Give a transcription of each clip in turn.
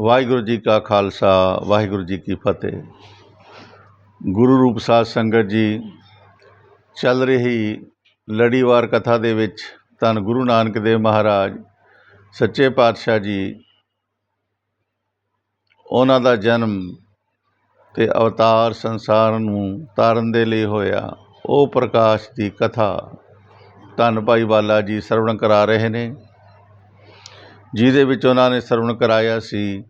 ਵਾਹਿਗੁਰੂ ਜੀ ਕਾ ਖਾਲਸਾ, ਵਾਹਿਗੁਰੂ ਜੀ ਕੀ ਫਤਿਹ। ਗੁਰੂ ਰੂਪ ਸਾਧ ਸੰਗਤ ਜੀ, ਚੱਲ ਰਹੀ ਲੜੀਵਾਰ ਕਥਾ ਦੇ ਵਿੱਚ ਧੰਨ ਗੁਰੂ ਨਾਨਕ ਦੇਵ ਮਹਾਰਾਜ, ਸੱਚੇ ਪਾਤਸ਼ਾਹ ਜੀ, ਉਹਨਾਂ ਦਾ ਜਨਮ ਤੇ ਅਵਤਾਰ ਸੰਸਾਰ ਨੂੰ ਤਾਰਨ ਦੇ ਲਈ ਹੋਇਆ ਉਹ ਪ੍ਰਕਾਸ਼ ਦੀ ਕਥਾ ਧੰਨ ਭਾਈ ਬਾਲਾ ਜੀ ਸਰਵਣ ਕਰਾ ਰਹੇ ਨੇ। ਜਿਹਦੇ ਵਿੱਚ ਉਹਨਾਂ ਨੇ ਸਰਵਣ ਕਰਾਇਆ ਸੀ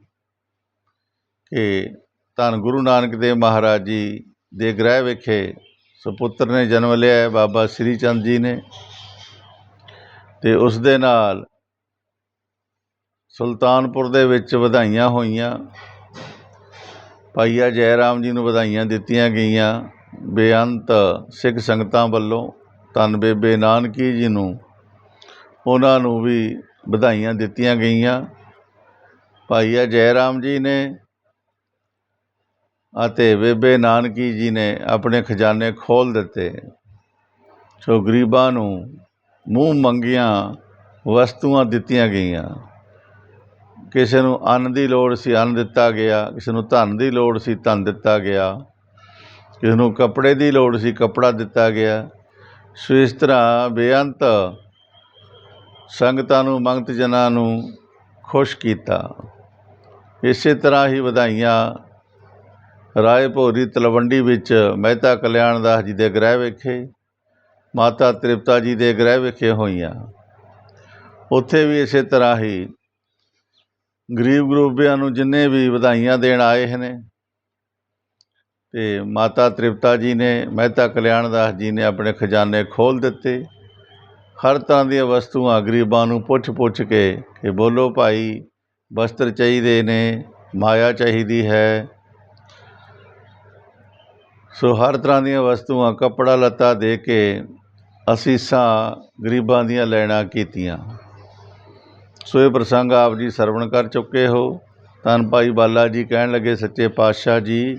ਕਿ ਧੰਨ ਗੁਰੂ ਨਾਨਕ ਦੇਵ ਮਹਾਰਾਜ ਜੀ ਦੇ ਗ੍ਰਹਿ ਵਿਖੇ ਸੁਪੁੱਤਰ ਨੇ ਜਨਮ ਲਿਆ ਹੈ, ਬਾਬਾ ਸ੍ਰੀ ਚੰਦ ਜੀ ਨੇ। ਤੇ ਉਸ ਦੇ ਨਾਲ ਸੁਲਤਾਨਪੁਰ ਦੇ ਵਿੱਚ ਵਧਾਈਆਂ ਹੋਈਆਂ। ਭਾਈਆ ਜੈ ਰਾਮ ਜੀ ਨੂੰ ਵਧਾਈਆਂ ਦਿੱਤੀਆਂ ਗਈਆਂ। ਬੇਅੰਤ ਸਿੱਖ ਸੰਗਤਾਂ ਵੱਲੋਂ ਧੰਨ ਬੇਬੇ ਨਾਨਕੀ ਜੀ ਨੂੰ ਉਹਨਾਂ ਨੂੰ ਵੀ ਵਧਾਈਆਂ ਦਿੱਤੀਆਂ ਗਈਆਂ। ਭਾਈਆ ਜੈ ਰਾਮ ਜੀ ਨੇ ਅਤੇ ਬੇਬੇ ਨਾਨਕੀ ਜੀ ਨੇ ਆਪਣੇ ਖਜ਼ਾਨੇ ਖੋਲ ਦਿੱਤੇ। ਸੋ ਗਰੀਬਾਂ ਨੂੰ ਮੂੰਹ ਮੰਗੀਆਂ, ਵਸਤੂਆਂ ਦਿੱਤੀਆਂ ਗਈਆਂ। ਕਿਸੇ ਨੂੰ ਅੰਨ ਦੀ ਲੋੜ ਸੀ, ਅੰਨ ਦਿੱਤਾ ਗਿਆ। ਕਿਸੇ ਨੂੰ ਧਨ ਦੀ ਲੋੜ ਸੀ, ਧਨ ਦਿੱਤਾ ਗਿਆ। ਕਿਸੇ ਨੂੰ ਕੱਪੜੇ ਦੀ ਲੋੜ ਸੀ, ਕੱਪੜਾ ਦਿੱਤਾ ਗਿਆ। ਸੋ ਇਸ ਤਰ੍ਹਾਂ ਬੇਅੰਤ ਸੰਗਤਾਂ ਨੂੰ, ਮੰਗਤ ਜਨਾਂ ਨੂੰ ਖੁਸ਼ ਕੀਤਾ। ਇਸੇ ਤਰ੍ਹਾਂ ਹੀ ਵਧਾਈਆਂ ਰਾਏ ਭੋਰੀ ਤਲਵੰਡੀ ਵਿੱਚ ਮਹਿਤਾ ਕਲਿਆਣ ਦਾਸ ਜੀ ਦੇ ਗ੍ਰਹਿ ਵਿਖੇ, ਮਾਤਾ ਤ੍ਰਿਪਤਾ ਜੀ ਦੇ ਗ੍ਰਹਿ ਵਿਖੇ ਹੋਈਆਂ। ਉੱਥੇ ਵੀ ਇਸੇ ਤਰ੍ਹਾਂ ਹੀ ਗਰੀਬ ਗਰੂਬਿਆਂ ਨੂੰ ਜਿੰਨੇ ਵੀ ਵਧਾਈਆਂ ਦੇਣ ਆਏ ਨੇ, ਤੇ ਮਾਤਾ ਤ੍ਰਿਪਤਾ ਜੀ ਨੇ, ਮਹਿਤਾ ਕਲਿਆਣ ਦਾਸ ਜੀ ਨੇ ਆਪਣੇ ਖਜ਼ਾਨੇ ਖੋਲ ਦਿੱਤੇ। ਹਰ ਤਰ੍ਹਾਂ ਦੀਆਂ ਵਸਤੂਆਂ ਗਰੀਬਾਂ ਨੂੰ ਪੁੱਛ ਪੁੱਛ ਕੇ ਕਿ ਬੋਲੋ ਭਾਈ, ਵਸਤਰ ਚਾਹੀਦੇ ਨੇ, ਮਾਇਆ ਚਾਹੀਦੀ ਹੈ ਸੋ ਹਰ ਤਰ੍ਹਾਂ ਦੀਆਂ ਵਸਤੂਆਂ, ਕੱਪੜਾ ਲੱਤਾ ਦੇ ਕੇ ਅਸੀਸਾਂ ਗਰੀਬਾਂ ਦੀਆਂ ਲੈਣਾ ਕੀਤੀਆਂ। ਸੋ ਇਹ ਪ੍ਰਸੰਗ ਆਪ ਜੀ ਸਰਵਣ ਕਰ ਚੁੱਕੇ ਹੋ। ਧੰਨ ਭਾਈ ਬਾਲਾ ਜੀ ਕਹਿਣ ਲੱਗੇ, ਸੱਚੇ ਪਾਤਸ਼ਾਹ ਜੀ,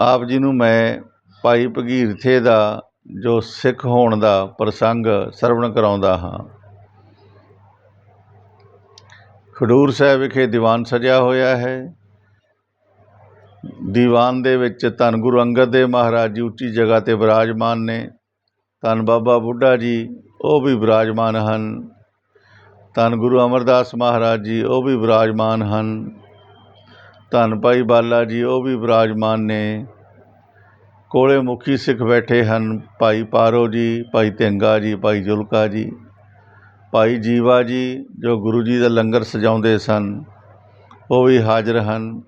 ਆਪ ਜੀ ਨੂੰ ਮੈਂ ਭਾਈ ਭਗੀਰਥੇ ਦਾ, ਜੋ ਸਿੱਖ ਹੋਣ ਦਾ ਪ੍ਰਸੰਗ ਸਰਵਣ ਕਰਾਉਂਦਾ ਹਾਂ। ਖਡੂਰ ਸਾਹਿਬ ਵਿਖੇ ਦੀਵਾਨ ਸਜਿਆ ਹੋਇਆ ਹੈ। ਦੀਵਾਨ ਦੇ ਵਿੱਚ ਧੰਨ ਗੁਰੂ ਅੰਗਦ ਦੇਵ ਮਹਾਰਾਜ ਜੀ ਉੱਚੀ ਜਗ੍ਹਾ ਤੇ ਵਿਰਾਜਮਾਨ ਨੇ। ਧੰਨ ਬਾਬਾ ਬੁੱਢਾ ਜੀ, ਉਹ ਵੀ ਵਿਰਾਜਮਾਨ ਹਨ। ਧੰਨ ਗੁਰੂ ਅਮਰਦਾਸ ਮਹਾਰਾਜ ਜੀ, ਉਹ ਵੀ ਵਿਰਾਜਮਾਨ ਹਨ। ਧੰਨ ਭਾਈ ਬਾਲਾ ਜੀ, ਉਹ ਵੀ ਵਿਰਾਜਮਾਨ ਨੇ। ਕੋਲੇ ਮੁਖੀ ਸਿੱਖ ਬੈਠੇ ਹਨ ਭਾਈ ਪਾਰੋ ਜੀ, ਭਾਈ ਧਿੰਗਾ ਜੀ, ਭਾਈ ਜੁਲਕਾ ਜੀ, ਭਾਈ ਜੀਵਾ ਜੀ, ਜੋ ਗੁਰੂ ਜੀ ਦਾ ਲੰਗਰ ਸਜਾਉਂਦੇ ਸਨ, ਉਹ ਵੀ ਹਾਜ਼ਰ ਹਨ।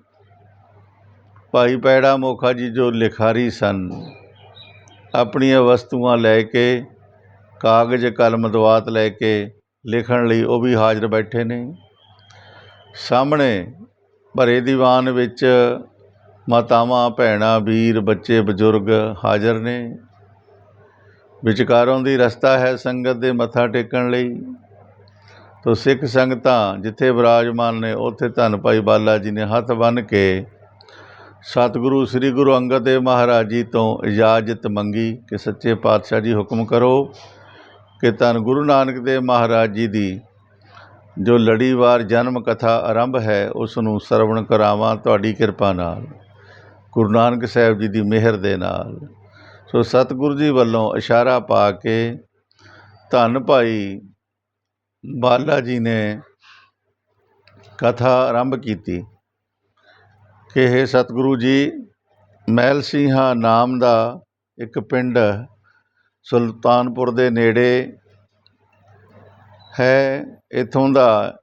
ਭਾਈ ਪੈੜਾ ਮੋਖਾ ਜੀ ਜੋ ਲਿਖਾਰੀ ਸਨ, ਆਪਣੀਆਂ ਵਸਤੂਆਂ ਲੈ ਕੇ, ਕਾਗਜ਼, ਕਲਮ, ਦਵਾਤ ਲੈ ਕੇ ਲਿਖਣ ਲਈ ਉਹ ਵੀ ਹਾਜ਼ਰ ਬੈਠੇ ਨੇ। ਸਾਹਮਣੇ ਭਰੇ ਦੀਵਾਨ ਵਿੱਚ ਮਾਤਾਵਾਂ, ਭੈਣਾਂ, ਵੀਰ, ਬੱਚੇ, ਬਜ਼ੁਰਗ ਹਾਜ਼ਰ ਨੇ। ਵਿਚਕਾਰੋਂ ਦੀ ਰਸਤਾ ਹੈ ਸੰਗਤ ਦੇ ਮੱਥਾ ਟੇਕਣ ਲਈ। ਤੋ ਸਿੱਖ ਸੰਗਤਾਂ ਜਿੱਥੇ ਵਿਰਾਜਮਾਨ ਨੇ, ਉੱਥੇ ਧੰਨ ਭਾਈ ਬਾਲਾ ਜੀ ਨੇ ਹੱਥ ਬੰਨ੍ਹ ਕੇ ਸਤਿਗੁਰੂ ਸ੍ਰੀ ਗੁਰੂ ਅੰਗਦ ਦੇਵ ਮਹਾਰਾਜ ਜੀ ਤੋਂ ਇਜਾਜ਼ਤ ਮੰਗੀ ਕਿ ਸੱਚੇ ਪਾਤਸ਼ਾਹ ਜੀ ਹੁਕਮ ਕਰੋ ਕਿ ਧੰਨ ਗੁਰੂ ਨਾਨਕ ਦੇਵ ਮਹਾਰਾਜ ਜੀ ਦੀ ਜੋ ਲੜੀਵਾਰ ਜਨਮ ਕਥਾ ਆਰੰਭ ਹੈ, ਉਸ ਨੂੰ ਸਰਵਣ ਕਰਾਵਾਂ ਤੁਹਾਡੀ ਕਿਰਪਾ ਨਾਲ, ਗੁਰੂ ਨਾਨਕ ਸਾਹਿਬ ਜੀ ਦੀ ਮਿਹਰ ਦੇ ਨਾਲ। ਸੋ ਸਤਿਗੁਰੂ ਜੀ ਵੱਲੋਂ ਇਸ਼ਾਰਾ ਪਾ ਕੇ ਧੰਨ ਭਾਈ ਬਾਲਾ ਜੀ ਨੇ ਕਥਾ ਆਰੰਭ ਕੀਤੀ। ਕਿ ਇਹ ਸਤਿਗੁਰੂ ਜੀ, ਮਹਿਲ ਸਿੰਘਾ ਨਾਮ ਦਾ ਇੱਕ ਪਿੰਡ ਸੁਲਤਾਨਪੁਰ ਦੇ ਨੇੜੇ ਹੈ। ਇੱਥੋਂ ਦਾ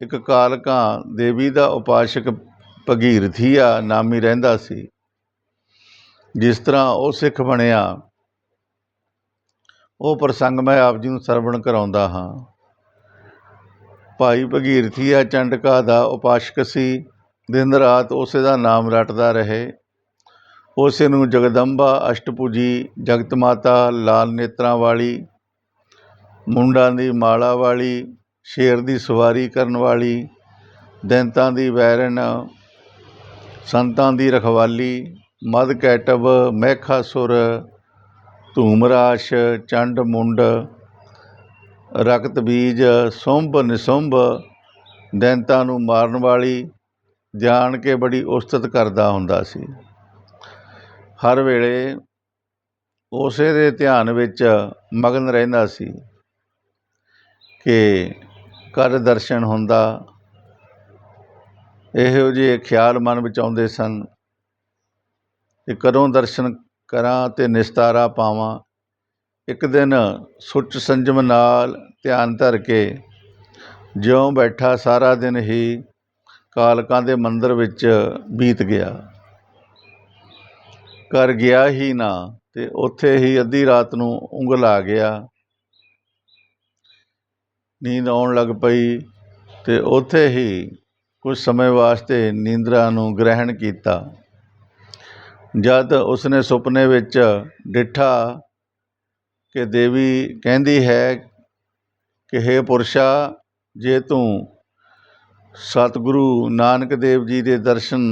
ਇੱਕ ਕਾਲਕਾ ਦੇਵੀ ਦਾ ਉਪਾਸ਼ਕ ਭਗੀਰਥੀਆ ਨਾਮੀ ਰਹਿੰਦਾ ਸੀ, ਜਿਸ ਤਰ੍ਹਾਂ ਉਹ ਸਿੱਖ ਬਣਿਆ। ਉਹ ਪ੍ਰਸੰਗ ਮੈਂ ਆਪ ਜੀ ਨੂੰ ਸਰਵਣ ਕਰਾਉਂਦਾ ਹਾਂ। ਭਾਈ ਭਗੀਰਥੀਆ ਚੰਡਕਾ ਦਾ ਉਪਾਸ਼ਕ ਸੀ। ਦਿਨ ਰਾਤ ਉਸੇ ਦਾ ਨਾਮ ਰਟਦਾ ਰਹੇ। ਉਸੇ ਨੂੰ ਜਗਦੰਬਾ ਅਸ਼ਟਪੂਜੀ ਜਗਤ ਮਾਤਾ ਲਾਲ ਨੇਤਰਾਂ ਵਾਲੀ, ਮੁੰਡਾਂ ਦੀ ਮਾਲਾ ਵਾਲੀ, ਸ਼ੇਰ ਦੀ ਸਵਾਰੀ ਕਰਨ ਵਾਲੀ, ਦੈਂਤਾਂ ਦੀ ਵੈਰਨ, ਸੰਤਾਂ ਦੀ ਰਖਵਾਲੀ, ਮਦ ਕੈਟਵ ਮਹਿਖਾਸੁਰ ਧੂਮਰਾਸ਼, ਚੰਡ ਮੁੰਡ, ਰਕਤ ਬੀਜ, ਸੁੰਭ ਨਿਸੁੰਭ, ਦੈਂਤਾਂ ਨੂੰ ਮਾਰਨ ਵਾਲੀ ਜਾਣ ਕੇ ਬੜੀ ਉਸਤਤ ਕਰਦਾ ਹੁੰਦਾ ਸੀ। ਹਰ ਵੇਲੇ ਉਸੇ ਦੇ ਧਿਆਨ ਵਿੱਚ ਮਗਨ ਰਹਿੰਦਾ ਸੀ ਕਿ ਕਦ ਦਰਸ਼ਨ ਹੁੰਦਾ। ਇਹੋ ਜਿਹੇ ਖਿਆਲ ਮਨ ਵਿੱਚ ਆਉਂਦੇ ਸਨ ਕਿ ਕਦੋਂ ਦਰਸ਼ਨ ਕਰਾਂ ਤੇ ਨਿਸਤਾਰਾ ਪਾਵਾਂ। ਇੱਕ ਦਿਨ ਸੁੱਚ ਸੰਜਮ ਨਾਲ ਧਿਆਨ ਧਰ ਕੇ ਜਿਉਂ ਬੈਠਾ ਸਾਰਾ ਦਿਨ ਹੀ ਕਾਲਕਾਂ ਦੇ ਮੰਦਰ ਵਿੱਚ ਬੀਤ ਗਿਆ। ਘਰ ਗਿਆ ਹੀ ਨਾ ਤੇ ਉੱਥੇ ਹੀ ਅੱਧੀ ਰਾਤ ਨੂੰ ਉਂਗਲ ਆ ਗਿਆ। ਨੀਂਦ ਆਉਣ ਲੱਗ ਪਈ ਤੇ ਉੱਥੇ ਹੀ ਕੁਝ ਸਮੇਂ ਵਾਸਤੇ ਨੀਂਦਰਾ ਨੂੰ ਗ੍ਰਹਿਣ ਕੀਤਾ। ਜਦ ਉਸਨੇ ਸੁਪਨੇ ਵਿੱਚ ਡਿੱਠਾ ਕਿ ਦੇਵੀ ਕਹਿੰਦੀ ਹੈ ਕਿ हे ਪੁਰਸ਼ਾ, ਜੇ ਤੂੰ ਸਤਿਗੁਰੂ ਨਾਨਕ ਦੇਵ ਜੀ ਦੇ ਦਰਸ਼ਨ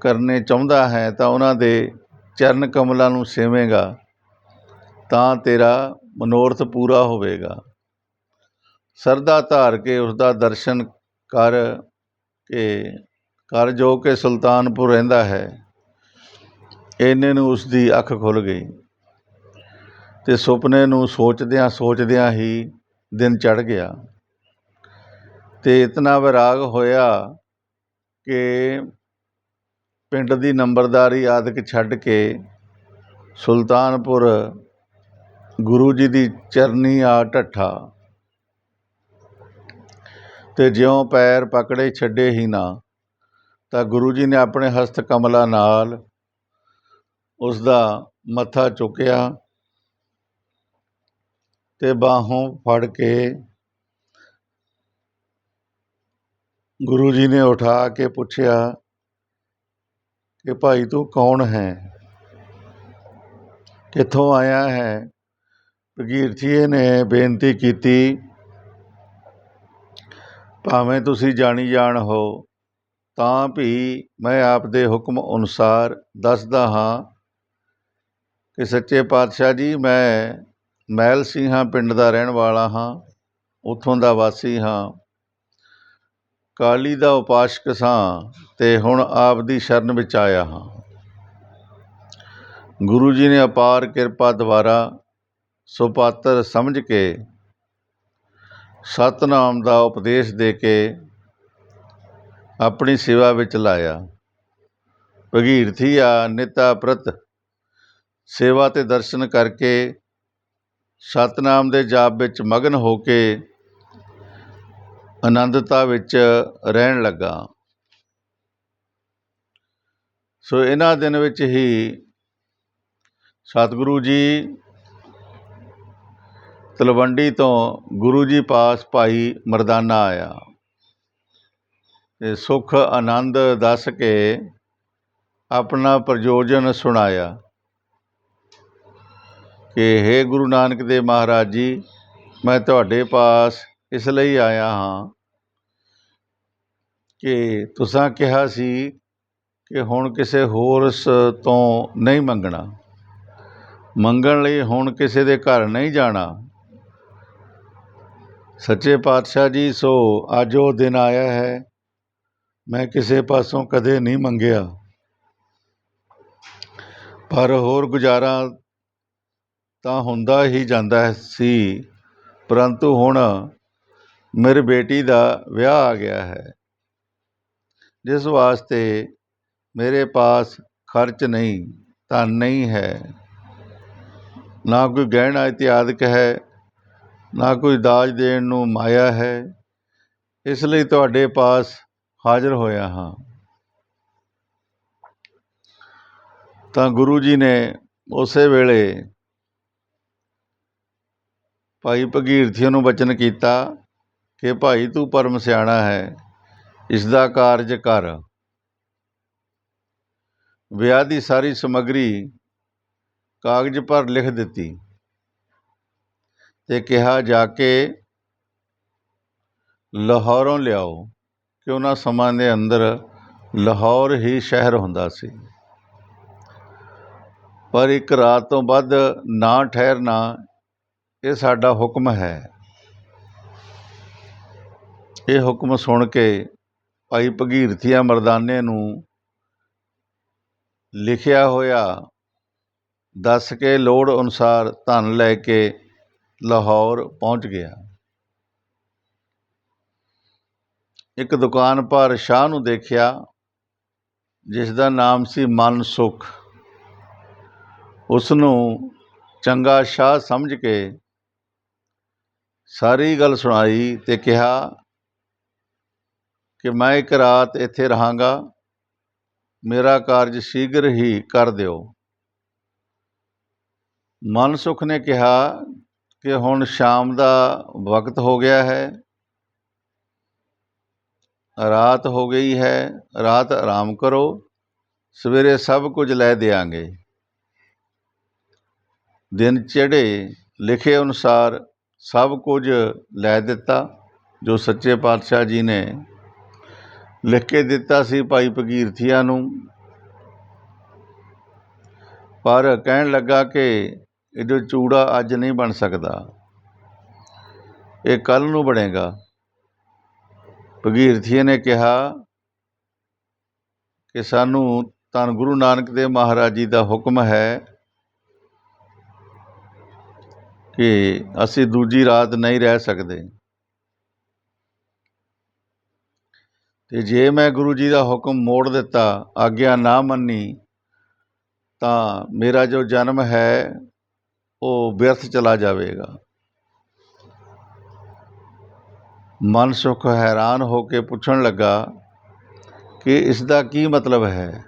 ਕਰਨੇ ਚਾਹੁੰਦਾ ਹੈ ਤਾਂ ਉਹਨਾਂ ਦੇ ਚਰਨ ਕਮਲਾਂ ਨੂੰ ਸੇਵੇਂਗਾ, ਤਾਂ ਤੇਰਾ ਮਨੋਰਥ ਪੂਰਾ ਹੋਵੇਗਾ। ਸਰਦਾ ਧਾਰ ਕੇ ਉਸ ਦਾ ਦਰਸ਼ਨ ਕਰ ਕੇ, ਕਰ ਜੋ ਕਿ ਸੁਲਤਾਨਪੁਰ ਰਹਿੰਦਾ ਹੈ। ਇਹਨੇ ਨੂੰ ਉਸ ਦੀ ਅੱਖ ਖੁੱਲ ਗਈ ਤੇ ਸੁਪਨੇ ਨੂੰ ਸੋਚਦਿਆਂ ਸੋਚਦਿਆਂ ਹੀ ਦਿਨ ਚੜ ਗਿਆ। ਅਤੇ ਇਤਨਾ ਵਿਰਾਗ ਹੋਇਆ ਕਿ ਪਿੰਡ ਦੀ ਨੰਬਰਦਾਰੀ ਆਦਿਕ ਛੱਡ ਕੇ ਸੁਲਤਾਨਪੁਰ ਗੁਰੂ ਜੀ ਦੀ ਚਰਨੀ ਆ ਢੱਠਾ। ਤੇ ਜਿਉਂ ਪੈਰ ਪਕੜੇ ਛੱਡੇ ਹੀ ਨਾ, ਤਾਂ ਗੁਰੂ ਜੀ ਨੇ ਆਪਣੇ ਹਸਤ ਕਮਲਾ ਨਾਲ ਉਸ ਦਾ ਮੱਥਾ ਚੁੱਕਿਆ ਤੇ ਬਾਹੋਂ ਫੜ ਕੇ ਗੁਰੂ ਜੀ ਨੇ ਉਠਾ ਕੇ ਪੁੱਛਿਆ ਕਿ ਭਾਈ ਤੂੰ ਕੌਣ ਹੈ? ਕਿੱਥੋਂ ਆਇਆ ਹੈ? ਭਗੀਰਥੀਏ ਨੇ ਬੇਨਤੀ ਕੀਤੀ, ਭਾਵੇਂ ਤੁਸੀਂ ਜਾਣੀ ਜਾਣ ਹੋ, ਤਾਂ ਵੀ ਮੈਂ ਆਪ ਦੇ ਹੁਕਮ ਅਨੁਸਾਰ ਦੱਸਦਾ ਹਾਂ ਕਿ ਸੱਚੇ ਪਾਤਸ਼ਾਹ ਜੀ, ਮੈਂ ਮਹਿਲ ਸਿੰਘਾਂ ਪਿੰਡ ਦਾ ਰਹਿਣ ਵਾਲਾ ਹਾਂ, ਉੱਥੋਂ ਦਾ ਵਾਸੀ ਹਾਂ। ਕਾਲੀ ਦਾ ਉਪਾਸ਼ਕ ਸਾਂ ਤੇ ਹੁਣ ਆਪ ਦੀ ਸ਼ਰਨ ਵਿੱਚ ਆਇਆ ਹਾਂ। ਗੁਰੂ ਜੀ ਨੇ ਅਪਾਰ ਕਿਰਪਾ ਦੁਆਰਾ ਸੁਪਾਤਰ ਸਮਝ ਕੇ ਸਤਨਾਮ ਦਾ ਉਪਦੇਸ਼ ਦੇ ਕੇ ਆਪਣੀ ਸੇਵਾ ਵਿੱਚ ਲਾਇਆ। ਭਗੀਰਥੀਆ ਨਿਤਾ ਪ੍ਰਤ ਸੇਵਾ ਤੇ ਦਰਸ਼ਨ ਕਰਕੇ ਸਤਨਾਮ ਦੇ ਜਾਪ ਵਿੱਚ ਮਗਨ ਹੋ ਕੇ ਆਨੰਦਤਾ ਵਿੱਚ ਰਹਿਣ ਲੱਗਾ। ਸੋ ਇਹਨਾਂ ਦਿਨ ਵਿੱਚ ਹੀ ਸਤਿਗੁਰੂ ਜੀ ਤਲਵੰਡੀ ਤੋਂ ਗੁਰੂ ਜੀ ਪਾਸ ਭਾਈ ਮਰਦਾਨਾ ਆਇਆ। ਤੇ ਸੁਖ, ਆਨੰਦ ਦੱਸ ਕੇ ਆਪਣਾ ਪ੍ਰਯੋਜਨ ਸੁਣਾਇਆ ਕਿ हे ਗੁਰੂ ਨਾਨਕ ਦੇਵ ਮਹਾਰਾਜ ਜੀ, ਮੈਂ ਤੁਹਾਡੇ ਪਾਸ ਇਸ ਲਈ ਆਇਆ ਹਾਂ ਕਿ ਤੁਸੀਂ ਕਿਹਾ ਸੀ ਕਿ ਹੁਣ ਕਿਸੇ ਹੋਰ ਸ ਤੋਂ ਨਹੀਂ ਮੰਗਣਾ। ਮੰਗਣ ਲਈ ਹੁਣ ਕਿਸੇ ਦੇ ਘਰ ਨਹੀਂ ਜਾਣਾ। ਸੱਚੇ ਪਾਤਸ਼ਾਹ ਜੀ, ਸੋ ਅੱਜ ਉਹ ਦਿਨ ਆਇਆ ਹੈ, ਮੈਂ ਕਿਸੇ ਪਾਸੋਂ ਕਦੇ ਨਹੀਂ ਮੰਗਿਆ। ਪਰ ਹੋਰ ਗੁਜ਼ਾਰਾ ਤਾਂ ਹੁੰਦਾ ਹੀ ਜਾਂਦਾ ਸੀ, ਪਰੰਤੂ ਹੁਣ ਮੇਰੀ ਬੇਟੀ ਦਾ ਵਿਆਹ ਆ ਗਿਆ ਹੈ। ਜਿਸ ਵਾਸਤੇ ਮੇਰੇ ਪਾਸ ਖਰਚ ਨਹੀਂ ਧਨ ਨਹੀਂ ਹੈ। ਨਾ ਕੋਈ ਗਹਿਣਾ ਇਤਿਆਦਿਕ ਹੈ, ਨਾ ਕੋਈ ਦਾਜ ਦੇਣ ਨੂੰ ਮਾਇਆ ਹੈ। ਇਸ ਲਈ ਤੁਹਾਡੇ ਪਾਸ ਹਾਜ਼ਰ ਹੋਇਆ ਹਾਂ। ਤਾਂ ਗੁਰੂ ਜੀ ਨੇ ਉਸੇ ਵੇਲੇ ਭਾਈ ਭਗੀਰਥੀ ਨੂੰ ਬਚਨ ਕੀਤਾ। ਕਿ ਭਾਈ ਤੂੰ ਪਰਮ ਸਿਆਣਾ ਹੈ ਇਸ ਦਾ ਕਾਰਜ ਕਰ। ਵਿਆਹ ਦੀ ਸਾਰੀ ਸਮੱਗਰੀ ਕਾਗਜ਼ ਪਰ ਲਿਖ ਦਿੱਤੀ ਤੇ ਕਿਹਾ, ਜਾ ਕੇ ਲਾਹੌਰੋਂ ਲਿਆਓ। ਕਿ ਉਹਨਾਂ ਸਮਾਂ ਦੇ ਅੰਦਰ ਲਾਹੌਰ ਹੀ ਸ਼ਹਿਰ ਹੁੰਦਾ ਸੀ। ਪਰ ਇੱਕ ਰਾਤ ਤੋਂ ਵੱਧ ਨਾ ਠਹਿਰਨਾ ਇਹ ਸਾਡਾ ਹੁਕਮ ਹੈ। ਇਹ ਹੁਕਮ ਸੁਣ ਕੇ ਭਾਈ ਭਗੀਰਥੀਆ ਮਰਦਾਨੇ ਨੂੰ ਲਿਖਿਆ ਹੋਇਆ, ਦੱਸ ਕੇ ਲੋੜ ਅਨੁਸਾਰ ਧਨ ਲੈ ਕੇ ਲਾਹੌਰ ਪਹੁੰਚ ਗਿਆ। ਇੱਕ ਦੁਕਾਨ ਪਰ ਸ਼ਾਹ ਨੂੰ ਦੇਖਿਆ, ਜਿਸ ਦਾ ਨਾਮ ਸੀ ਮਨਸੁਖ ਉਸ ਨੂੰ ਚੰਗਾ ਸ਼ਾਹ ਸਮਝ ਕੇ ਸਾਰੀ ਗੱਲ ਸੁਣਾਈ ਤੇ ਕਿਹਾ ਕਿ ਮੈਂ ਇੱਕ ਰਾਤ ਇੱਥੇ ਰਹਾਂਗਾ, ਮੇਰਾ ਕਾਰਜ ਸ਼ੀਘਰ ਹੀ ਕਰ ਦਿਓ। ਮਨਸੁਖ ਨੇ ਕਿਹਾ ਕਿ ਹੁਣ ਸ਼ਾਮ ਦਾ ਵਕਤ ਹੋ ਗਿਆ ਹੈ। ਰਾਤ ਹੋ ਗਈ ਹੈ, ਰਾਤ ਆਰਾਮ ਕਰੋ, ਸਵੇਰੇ ਸਭ ਕੁਝ ਲੈ ਦੇਾਂਗੇ ਦਿਨ ਚੜ੍ਹੇ ਲਿਖੇ ਅਨੁਸਾਰ ਸਭ ਕੁਝ ਲੈ ਦਿੱਤਾ, ਜੋ ਸੱਚੇ ਪਾਤਸ਼ਾਹ ਜੀ ਨੇ ਲਿਖ ਕੇ ਦਿੱਤਾ ਸੀ ਭਾਈ ਭਗੀਰਥੀਆ ਨੂੰ। ਪਰ ਕਹਿਣ ਲੱਗਾ ਕਿ ਇਹ ਜੋ ਚੂੜਾ ਅੱਜ ਨਹੀਂ ਬਣ ਸਕਦਾ, ਇਹ ਕੱਲ ਨੂੰ ਬਣੇਗਾ। ਭਗੀਰਥੀਏ ਨੇ ਕਿਹਾ ਕਿ ਸਾਨੂੰ ਧੰਨ ਗੁਰੂ ਨਾਨਕ ਦੇਵ ਮਹਾਰਾਜ ਜੀ ਦਾ ਹੁਕਮ ਹੈ ਕਿ ਅਸੀਂ ਦੂਜੀ ਰਾਤ ਨਹੀਂ ਰਹਿ ਸਕਦੇ। ਅਤੇ ਜੇ ਮੈਂ ਗੁਰੂ ਜੀ ਦਾ ਹੁਕਮ ਮੋੜ ਦਿੱਤਾ, ਆਗਿਆ ਨਾ ਮੰਨੀ, ਤਾਂ ਮੇਰਾ ਜੋ ਜਨਮ ਹੈ, ਉਹ ਵਿਅਰਥ ਚਲਾ ਜਾਵੇਗਾ। ਮਨ ਸੁਖ ਹੈਰਾਨ ਹੋ ਕੇ ਪੁੱਛਣ ਲੱਗਾ ਕਿ ਇਸ ਦਾ ਕੀ ਮਤਲਬ ਹੈ?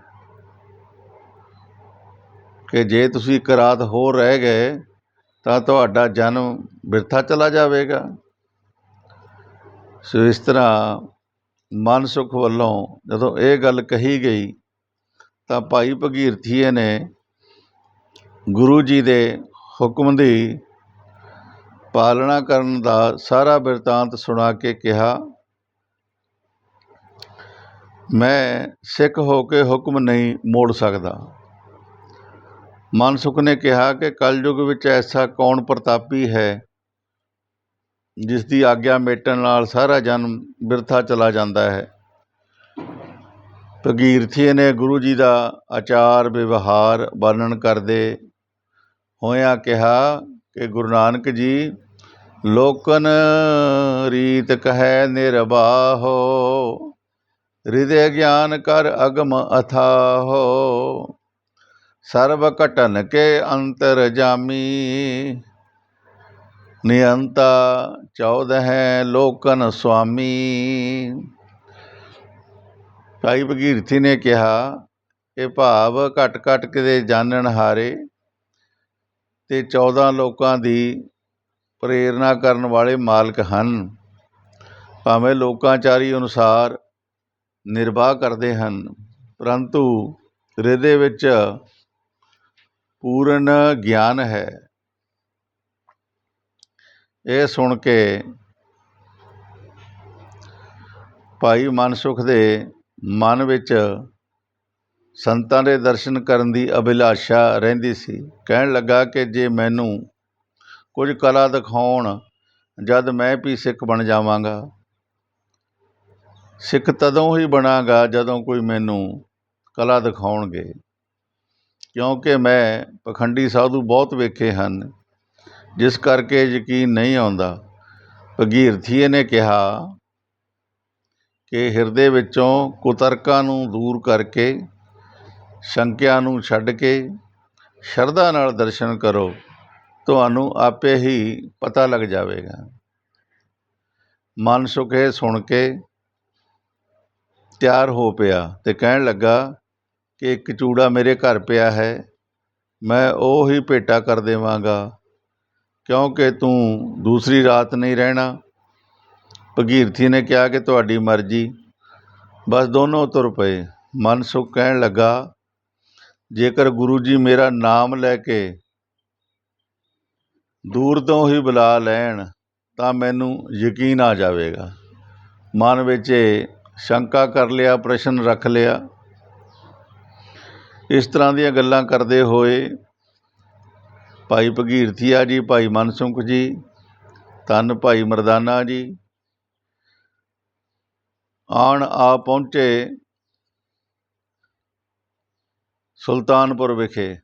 ਕਿ ਜੇ ਤੁਸੀਂ ਇੱਕ ਰਾਤ ਹੋਰ ਰਹਿ ਗਏ, ਤਾਂ ਤੁਹਾਡਾ ਜਨਮ ਬਿਰਥਾ ਚਲਾ ਜਾਵੇਗਾ। ਸੋ ਇਸ ਤਰ੍ਹਾਂ ਮਨਸੁੱਖ ਵੱਲੋਂ ਜਦੋਂ ਇਹ ਗੱਲ ਕਹੀ ਗਈ, ਤਾਂ ਭਾਈ ਭਗੀਰਥੀਏ ਨੇ ਗੁਰੂ ਜੀ ਦੇ ਹੁਕਮ ਦੀ ਪਾਲਣਾ ਕਰਨ ਦਾ ਸਾਰਾ ਬਿਰਤਾਂਤ ਸੁਣਾ ਕੇ ਕਿਹਾ, ਮੈਂ ਸਿੱਖ ਹੋ ਕੇ ਹੁਕਮ ਨਹੀਂ ਮੋੜ ਸਕਦਾ। ਮਨਸੁਖ ਨੇ ਕਿਹਾ ਕਿ ਕਲਯੁਗ ਵਿੱਚ ਐਸਾ ਕੌਣ ਪ੍ਰਤਾਪੀ ਹੈ ਜਿਸ ਦੀ ਆਗਿਆ ਮੇਟਣ ਨਾਲ ਸਾਰਾ ਜਨਮ ਬਿਰਥਾ ਚਲਾ ਜਾਂਦਾ ਹੈ। ਭਗੀਰਥੀ ਨੇ ਗੁਰੂ ਜੀ ਦਾ ਆਚਾਰ ਵਿਵਹਾਰ ਵਰਣਨ ਕਰਦੇ ਹੋਇਆਂ ਕਿਹਾ ਕਿ ਗੁਰੂ ਨਾਨਕ ਜੀ, ਲੋਕਨ ਰੀਤ ਕਹੈ ਨਿਰਬਾਹੋ ਹਿਰਦੇ ਗਿਆਨ ਕਰ ਅਗਮ ਅਥਾਹੋ, ਸਰਬ ਘਟਨ ਕੇ ਅੰਤਰ ਜਾਮੀ। ਨਿਅੰਤਾ ਚੌਦਹਿ ਲੋਕਨ ਸੁਆਮੀ। ਭਾਈ ਭਗੀਰਥੀ ਨੇ ਕਿਹਾ, ਇਹ ਭਾਵ ਘਟ ਘਟ ਕੇ ਜਾਣਨ ਹਾਰੇ ਤੇ 14 ਲੋਕਾਂ ਦੀ ਪ੍ਰੇਰਣਾ ਕਰਨ ਵਾਲੇ ਮਾਲਕ ਹਨ। ਭਾਵੇਂ ਲੋਕਾਚਾਰੀ ਅਨੁਸਾਰ ਨਿਰਵਾਹ ਕਰਦੇ ਹਨ, ਪਰੰਤੂ ਹਿਰਦੇ ਵਿੱਚ ਪੂਰਨ ਗਿਆਨ ਹੈ। ਇਹ ਸੁਣ ਕੇ ਭਾਈ ਮਨਸੁਖ ਦੇ ਮਨ ਵਿੱਚ ਸੰਤਾਂ ਦੇ ਦਰਸ਼ਨ ਕਰਨ ਦੀ ਅਭਿਲਾਸ਼ਾ ਰਹਿੰਦੀ ਸੀ। ਕਹਿਣ ਲੱਗਾ ਕਿ ਜੇ ਮੈਨੂੰ ਕੁਝ ਕਲਾ ਦਿਖਾਉਣ, ਜਦ ਮੈਂ ਵੀ ਸਿੱਖ ਬਣ ਜਾਵਾਂਗਾ। ਸਿੱਖ ਤਦੋਂ ਹੀ ਬਣਾਗਾ ਜਦੋਂ ਕੋਈ ਮੈਨੂੰ ਕਲਾ ਦਿਖਾਉਣਗੇ। ਕਿਉਂਕਿ ਮੈਂ ਪਖੰਡੀ ਸਾਧੂ ਬਹੁਤ ਵੇਖੇ ਹਨ। ਜਿਸ ਕਰਕੇ ਯਕੀਨ ਨਹੀਂ ਆਉਂਦਾ। ਭਗੀਰਥੀਏ ਨੇ ਕਿਹਾ ਕਿ ਹਿਰਦੇ ਵਿੱਚੋਂ ਕੁਤਰਕਾਂ ਨੂੰ ਦੂਰ ਕਰਕੇ, ਸ਼ੰਕਿਆ ਨੂੰ ਛੱਡ ਕੇ ਸ਼ਰਧਾ ਨਾਲ ਦਰਸ਼ਨ ਕਰੋ। ਤੁਹਾਨੂੰ ਆਪੇ ਹੀ ਪਤਾ ਲੱਗ ਜਾਵੇਗਾ। ਮਨ ਸੁਖੇ ਸੁਣ ਕੇ ਤਿਆਰ ਹੋ ਪਿਆ ਤੇ ਕਹਿਣ ਲੱਗਾ, ਕਿ ਇੱਕ ਚੂੜਾ ਮੇਰੇ ਘਰ ਪਿਆ ਹੈ। ਮੈਂ ਉਹ ਹੀ ਭੇਟਾ ਕਰ ਦੇਵਾਂਗਾ। ਕਿਉਂਕਿ ਤੂੰ ਦੂਸਰੀ ਰਾਤ ਨਹੀਂ ਰਹਿਣਾ। ਭਗੀਰਥੀ ਨੇ ਕਿਹਾ ਕਿ ਤੁਹਾਡੀ ਮਰਜ਼ੀ। ਬਸ ਦੋਨੋਂ ਤੁਰ ਪਏ। ਮਨ ਸੁਖ ਕਹਿਣ ਲੱਗਾ, ਜੇਕਰ ਗੁਰੂ ਜੀ ਮੇਰਾ ਨਾਮ ਲੈ ਕੇ ਦੂਰ ਤੋਂ ਹੀ ਬੁਲਾ ਲੈਣ, ਤਾਂ ਮੈਨੂੰ ਯਕੀਨ ਆ ਜਾਵੇਗਾ। ਮਨ ਵਿੱਚ ਇਹ ਸ਼ੰਕਾ ਕਰ ਲਿਆ, ਪ੍ਰਸ਼ਨ ਰੱਖ ਲਿਆ। ਇਸ ਤਰ੍ਹਾਂ ਦੀਆਂ ਗੱਲਾਂ ਕਰਦੇ ਹੋਏ ਭਾਈ ਭਗੀਰਥੀਆ ਜੀ ਭਾਈ ਮਨਸੁਖ ਜੀ, ਧੰਨ ਭਾਈ ਮਰਦਾਨਾ ਜੀ। ਆਣ ਆ ਪਹੁੰਚੇ ਸੁਲਤਾਨਪੁਰ ਵਿਖੇ।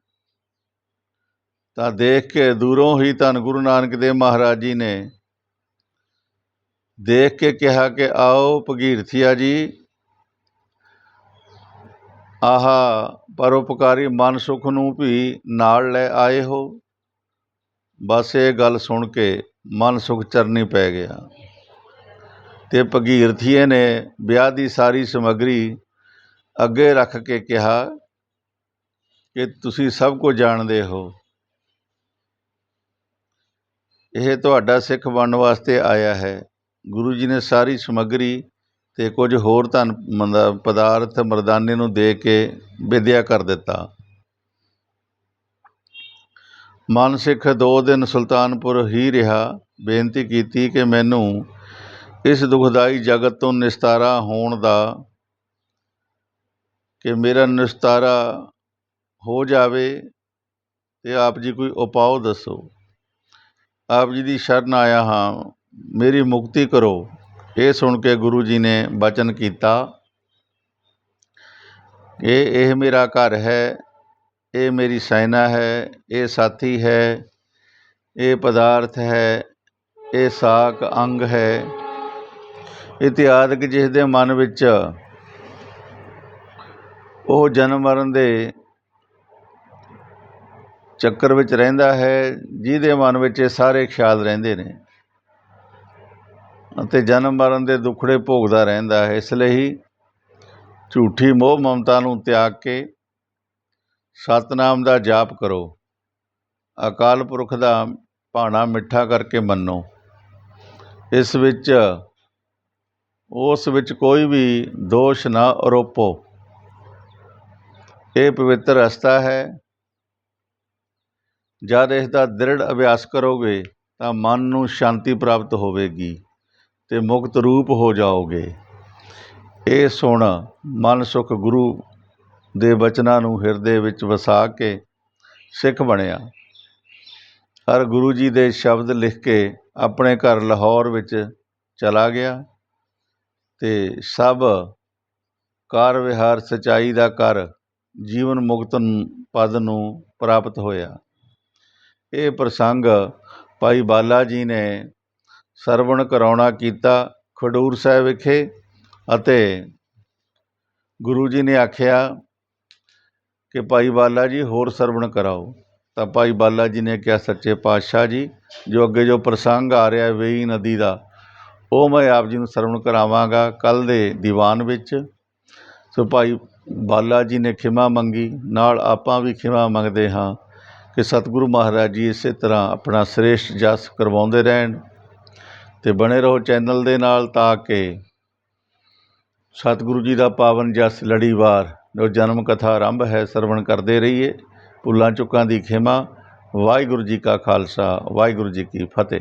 ਤਾਂ ਦੇਖ ਕੇ ਦੂਰੋਂ ਹੀ ਧੰਨ ਗੁਰੂ ਨਾਨਕ ਦੇਵ ਮਹਾਰਾਜ ਜੀ ਨੇ ਦੇਖ ਕੇ ਕਿਹਾ ਕਿ ਆਓ ਭਗੀਰਥੀਆ ਜੀ, ਆਹਾ ਪਰਉਪਕਾਰੀ ਮਨ ਸੁਖ ਨੂੰ ਵੀ ਨਾਲ ਲੈ ਆਏ ਹੋ। ਬਸ ਇਹ ਗੱਲ ਸੁਣ ਕੇ ਮਨ ਸੁਖ ਚਰਨੀ ਪੈ ਗਿਆ। ਤੇ ਭਗੀਰਥੀਏ ਨੇ ਵਿਆਹ ਦੀ ਸਾਰੀ ਸਮੱਗਰੀ ਅੱਗੇ ਰੱਖ ਕੇ ਕਿਹਾ ਕਿ ਤੁਸੀਂ ਸਭ ਕੁਝ ਜਾਣਦੇ ਹੋ। ਇਹ ਤੁਹਾਡਾ ਸਿੱਖ ਬਣਨ ਵਾਸਤੇ ਆਇਆ ਹੈ। ਗੁਰੂ ਜੀ ਨੇ ਸਾਰੀ ਸਮੱਗਰੀ ਤੇ ਕੁਝ ਹੋਰ ਧਨ ਪਦਾਰਥ ਮਰਦਾਨੇ ਨੂੰ ਦੇ ਕੇ ਵਿਦਿਆ ਕਰ ਦਿੱਤਾ। ਮਨ ਸਿੱਖ ਦੋ ਦਿਨ ਸੁਲਤਾਨਪੁਰ ਹੀ ਰਿਹਾ। ਬੇਨਤੀ ਕੀਤੀ ਕਿ ਮੈਨੂੰ ਇਸ ਦੁਖਦਾਈ ਜਗਤ ਤੋਂ ਨਿਸਤਾਰਾ ਹੋਣ ਦਾ, ਕਿ ਮੇਰਾ ਨਿਸਤਾਰਾ ਹੋ ਜਾਵੇ ਤੇ ਆਪ ਜੀ ਕੋਈ ਉਪਾਅ ਦੱਸੋ। ਆਪ ਜੀ ਦੀ ਸ਼ਰਨ ਆਇਆ ਹਾਂ। ਮੇਰੀ ਮੁਕਤੀ ਕਰੋ। ਇਹ ਸੁਣ ਕੇ ਗੁਰੂ ਜੀ ਨੇ ਬਚਨ ਕੀਤਾ ਕਿ ਇਹ ਮੇਰਾ ਘਰ ਹੈ ਇਹ ਮੇਰੀ ਸੈਨਾ ਹੈ, ਇਹ ਸਾਥੀ ਹੈ, ਇਹ ਪਦਾਰਥ ਹੈ, ਇਹ ਸਾਕ ਅੰਗ ਹੈ। ਇਤਿਆਦਿਕ ਜਿਸ ਦੇ ਮਨ ਵਿੱਚ ਉਹ ਜਨਮ ਮਰਨ ਦੇ ਚੱਕਰ ਵਿੱਚ ਰਹਿੰਦਾ ਹੈ, ਜਿਹਦੇ ਮਨ ਵਿੱਚ ਇਹ ਸਾਰੇ ਖਿਆਲ ਰਹਿੰਦੇ ਨੇ ਅਤੇ ਜਨਮ ਮਰਨ ਦੇ ਦੁੱਖੜੇ ਭੋਗਦਾ ਰਹਿੰਦਾ ਹੈ। ਇਸ ਲਈ ਝੂਠੀ ਮੋਹ ਮਮਤਾ ਨੂੰ ਤਿਆਗ ਕੇ ਸਤਨਾਮ ਦਾ ਜਾਪ ਕਰੋ। ਅਕਾਲ ਪੁਰਖ ਦਾ ਭਾਣਾ ਮਿੱਠਾ ਕਰਕੇ ਮੰਨੋ। ਇਸ ਵਿੱਚ, ਉਸ ਵਿੱਚ ਕੋਈ ਵੀ ਦੋਸ਼ ਨਾ ਆਰੋਪੋ। ਇਹ ਪਵਿੱਤਰ ਰਸਤਾ ਹੈ। ਜਦ ਇਸ ਦਾ ਦ੍ਰਿੜ ਅਭਿਆਸ ਕਰੋਗੇ, ਤਾਂ ਮਨ ਨੂੰ ਸ਼ਾਂਤੀ ਪ੍ਰਾਪਤ ਹੋਵੇਗੀ ਤੇ ਮੁਕਤ ਰੂਪ ਹੋ ਜਾਓਗੇ। ਇਹ ਸੁਣ ਮਨ ਸੁਖ ਗੁਰੂ ਦੇ ਬਚਨਾਂ ਨੂੰ ਹਿਰਦੇ ਵਿੱਚ ਵਸਾ ਕੇ ਸਿੱਖ ਬਣਿਆ। ਹਰ ਗੁਰੂ ਜੀ ਦੇ ਸ਼ਬਦ ਲਿਖ ਕੇ ਆਪਣੇ ਘਰ ਲਾਹੌਰ ਵਿੱਚ ਚਲਾ ਗਿਆ ਤੇ ਸਭ ਕਾਰ ਵਿਹਾਰ ਸਚਾਈ ਦਾ ਕਰ ਜੀਵਨ ਮੁਕਤ ਪਦ ਨੂੰ ਪ੍ਰਾਪਤ ਹੋਇਆ। ਇਹ ਪ੍ਰਸੰਗ ਭਾਈ ਬਾਲਾ ਜੀ ਨੇ ਸਰਵਣ ਕਰਾਉਣਾ ਕੀਤਾ ਖਡੂਰ ਸਾਹਿਬ ਵਿਖੇ ਅਤੇ ਗੁਰੂ ਜੀ ਨੇ ਆਖਿਆ ਕਿ ਭਾਈ ਬਾਲਾ ਜੀ ਹੋਰ ਸਰਵਣ ਕਰਾਓ। ਤਾਂ ਭਾਈ ਬਾਲਾ ਜੀ ਨੇ ਕਿਹਾ, ਸੱਚੇ ਪਾਤਸ਼ਾਹ ਜੀ, ਜੋ ਅੱਗੇ ਜੋ ਪ੍ਰਸੰਗ ਆ ਰਿਹਾ ਵੇਈ ਨਦੀ ਦਾ, ਉਹ ਮੈਂ ਆਪ ਜੀ ਨੂੰ ਸਰਵਣ ਕਰਾਵਾਂਗਾ ਕੱਲ ਦੇ ਦੀਵਾਨ ਵਿੱਚ। ਸੋ ਭਾਈ ਬਾਲਾ ਜੀ ਨੇ ਖਿਮਾ ਮੰਗੀ। ਨਾਲ ਆਪਾਂ ਵੀ ਖਿਮਾ ਮੰਗਦੇ ਹਾਂ ਕਿ ਸਤਿਗੁਰੂ ਮਹਾਰਾਜ ਜੀ ਇਸੇ ਤਰ੍ਹਾਂ ਆਪਣਾ ਸ੍ਰੇਸ਼ਟ ਜਸ ਕਰਵਾਉਂਦੇ ਰਹਿਣ ਤੇ ਬਣੇ ਰਹੋ ਚੈਨਲ ਦੇ ਨਾਲ ਤਾਂ ਕਿ ਸਤਿਗੁਰੂ ਜੀ ਦਾ ਪਾਵਨ ਜਸ ਲੜੀਵਾਰ ਜੋ ਜਨਮ ਕਥਾ ਆਰੰਭ ਹੈ, ਸਰਵਣ ਕਰਦੇ ਰਹੀਏ। ਭੁੱਲਾਂ ਚੁੱਕਾਂ ਦੀ ਖਿਮਾ, ਵਾਹਿਗੁਰੂ ਜੀ ਕਾ ਖਾਲਸਾ, ਵਾਹਿਗੁਰੂ ਜੀ ਕੀ ਫਤਿਹ।